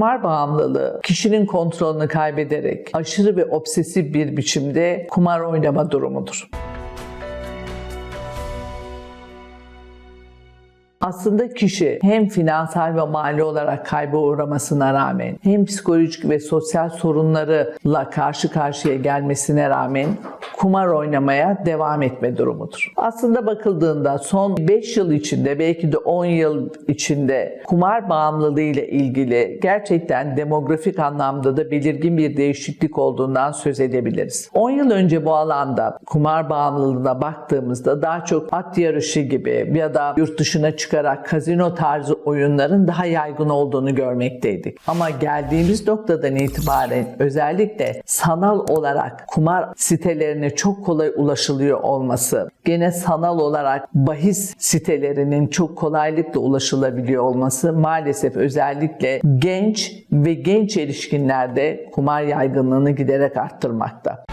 Kumar bağımlılığı kişinin kontrolünü kaybederek aşırı ve obsesif bir biçimde kumar oynama durumudur. Aslında kişi hem finansal ve mali olarak kayba uğramasına rağmen hem psikolojik ve sosyal sorunlarla karşı karşıya gelmesine rağmen kumar oynamaya devam etme durumudur. Aslında bakıldığında son 5 yıl içinde belki de 10 yıl içinde kumar bağımlılığı ile ilgili gerçekten demografik anlamda da belirgin bir değişiklik olduğundan söz edebiliriz. 10 yıl önce bu alanda kumar bağımlılığına baktığımızda daha çok at yarışı gibi ya da yurt dışına çıkarak kazino tarzı oyunların daha yaygın olduğunu görmekteydik. Ama geldiğimiz noktadan itibaren özellikle sanal olarak kumar sitelerine çok kolay ulaşılıyor olması, gene sanal olarak bahis sitelerinin çok kolaylıkla ulaşılabiliyor olması maalesef özellikle genç ve genç erişkinlerde kumar yaygınlığını giderek arttırmakta.